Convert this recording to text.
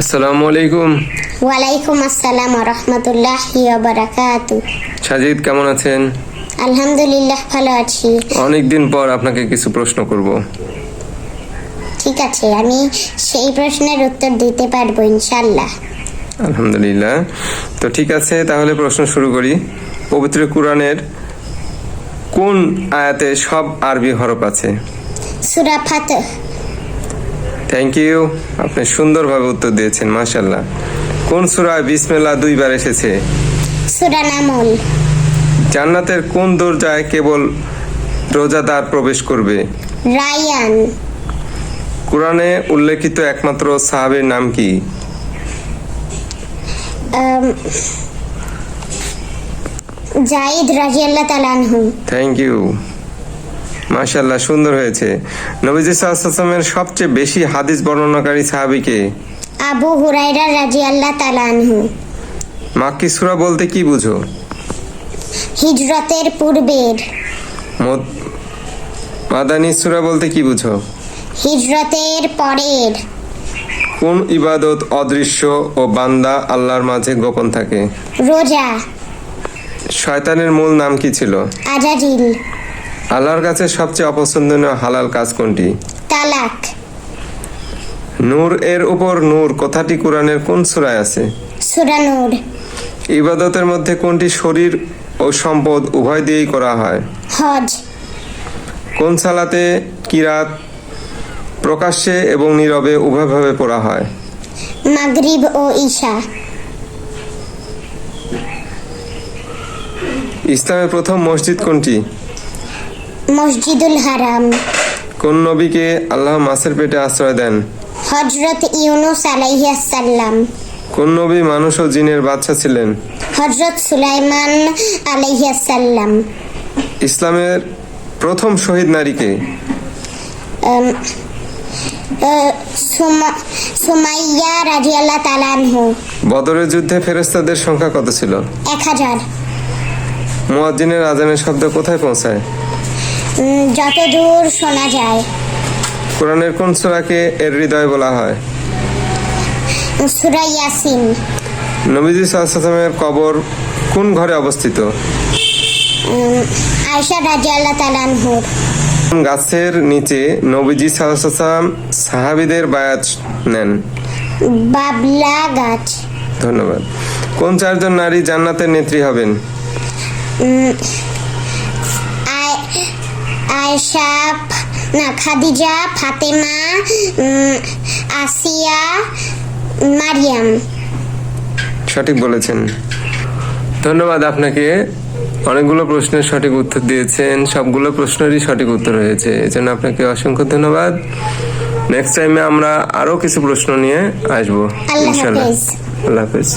আসসালামু আলাইকুম। ওয়ালাইকুম আসসালাম রহমতুল্লাহ বারাকাতু। সাজিদ কেমন আছেন? আলহামদুলিল্লাহ ভালো আছি। অনেকদিন পর আপনাকে কিছু প্রশ্ন করব। ঠিক আছে আমি সেই প্রশ্নের উত্তর দিতে পারব ইনশাল্লাহ আলহামদুলিল্লাহ। তো ঠিক আছে তাহলে প্রশ্ন শুরু করি। পবিত্র কোরআনের কোন আয়াতে সব আরবি হরফ আছে? সুরা ফাতহ। থ্যাংক ইউ আপনি সুন্দরভাবে উত্তর দিয়েছেন মাশাল্লাহ কোন সূরায় বিসমিল্লাহ দুইবার এসেছে? সুরা নামল। জান্নাতের কোন দরজায় কেবল রোজাদার প্রবেশ করবে? রায়ান। কোরআনে উল্লেখিত একমাত্র সাহাবের নাম কি? জাইদ রাজিয়াল্লাহ তালানহু থ্যাংক ইউ মাশাল্লাহ সুন্দর হয়েছে। নবীজি সাল্লামের সবচেয়ে বেশি হাদিস বর্ণনাকারী সাহাবিকে আবু হুরাইরা রাজিয়াল্লাহ তালানহু মাক্কি সূরা বলতে কি বুঝো? হিজরতের পূর্বের। মদ- মাদানী সূরা বলতে কি বুঝো? হিজরতের পরের। কোন ইবাদত অদৃশ্য ও বান্দা আল্লাহর মাঝে গোপন থাকে? রোজা। শয়তানের মূল নাম কি ছিল? আজাজিল। আল্লাহর কাছে সবচেয়ে অপছন্দনীয় হালাল কাজ কোনটি? তালাক। নূর এর উপর নূর কথাটি কোরআনের কোন সূরায় আছে? সুরানুর ইবাদতের মধ্যে কোনটি শরীর ও সম্পদ উভয় দিয়েই করা হয়? হজ। কোন সালাতে কিরাত প্রকাশ্যে এবং নীরবে উভয়ভাবে পড়া হয়? মাগরিব ও ঈশা। ইসলামের প্রথম মসজিদ কোনটি? মসজিদুল হারাম। কোন নবীকে আল্লাহ মাছের পেটে আশ্রয় দেন? হজরত ইউনুস আলাইহাসাল্লাম কোন নবী মানুষ ও জিনের বাচ্চা ছিলেন? হজরত সুলাইমান আলাইহাসাল্লাম ইসলামের প্রথম শহীদ নারীকে সুমাইয়া রাজিয়াল্লাহ তালানহু বদরের যুদ্ধে ফেরেস্তাদের সংখ্যা কত ছিল? এক হাজার। মুয়াজ্জিনের আজানের শব্দ কোথায় পৌঁছায়? উম, যতদূর শোনা যায়। কোরআনের কোন সূরাকে এর হৃদয় বলা হয়? সুরা ইয়াসিন। নবীজি সাল্লামের কবর কোন ঘরে অবস্থিত? উম, আয়সা রাজিয়াল্লাহ তালানহুর কোন গাছের নিচে নবীজি সাল্লাম সাহাবিদের বায়াত নেন। বাবলা গাছ। ধন্যবাদ। কোন চারজন নারী জান্নাতের নেত্রী হবেন? আয়েশা না খাদিজা ফাতেমা আসিয়া মারিয়াম। সঠিক বলেছেন। ধন্যবাদ আপনাকে। অনেকগুলো প্রশ্নের সঠিক উত্তর দিয়েছেন। সবগুলো প্রশ্নেরই সঠিক উত্তর হয়েছে। এজন্য আপনাকে অসংখ্য ধন্যবাদ। নেক্সট টাইমে আমরা আরও কিছু প্রশ্ন নিয়ে আসব আল্লাহ ইনশাল্লাহ। আল্লাহ হাফেজ।